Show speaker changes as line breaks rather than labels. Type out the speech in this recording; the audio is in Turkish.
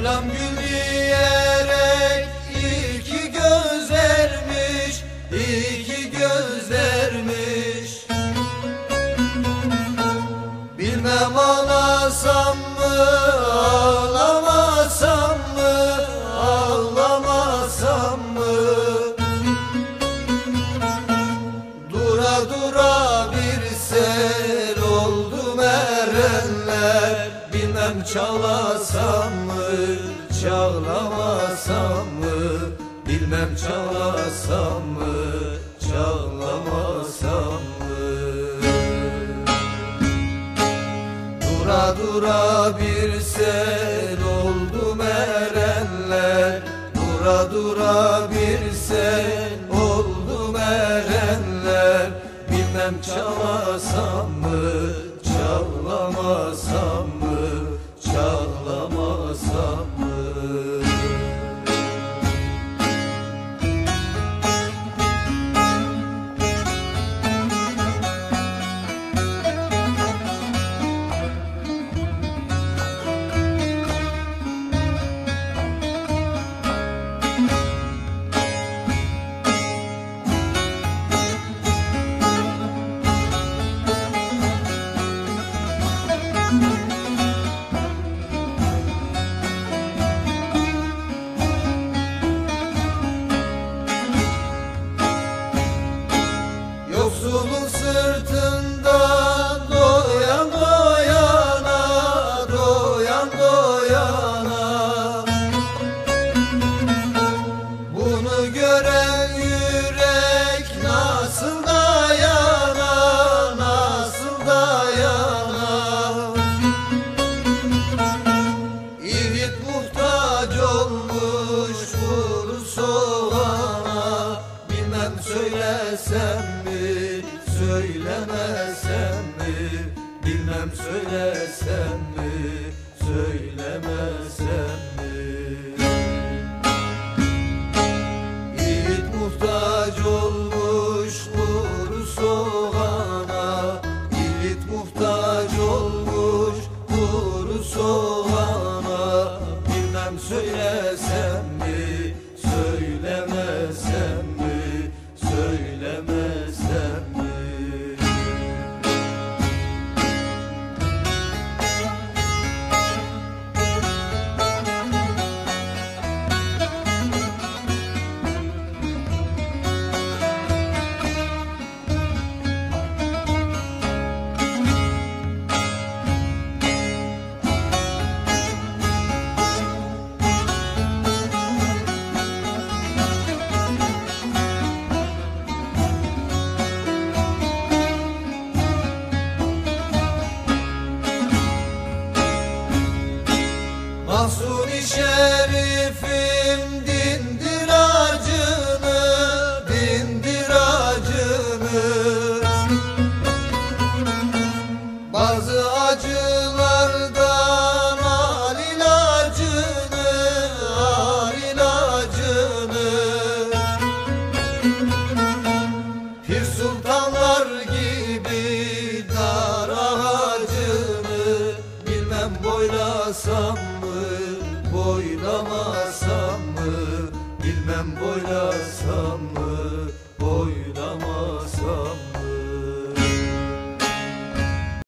Mevlam gül diyerek iki göz vermiş, iki göz vermiş. Bilmem ağlasam mı Çalasam mı çağlamasam mı? Bilmem çalasam mı çağlamasam mı? Dura dura bir sel oldu erenler. Dura dura bir sel oldu erenler. Bilmem çalasam mı çağlamasam söylesem mi, söylemesem mi? Bilmem söylesem mi, söylemesem mi? Yiğit muhtaç olmuş kuru soğana. Yiğit muhtaç olmuş kuru soğana. Bilmem söylesem mi, Mahsuni şerifim dindir acını, dindir acını. Bazı acılardan al ilacını, al ilacını Pir sultanlar gibi dar ağacını Bilmem boylasam mı, boylamasam mı? Bilmem boylasam mı, boylamasam mı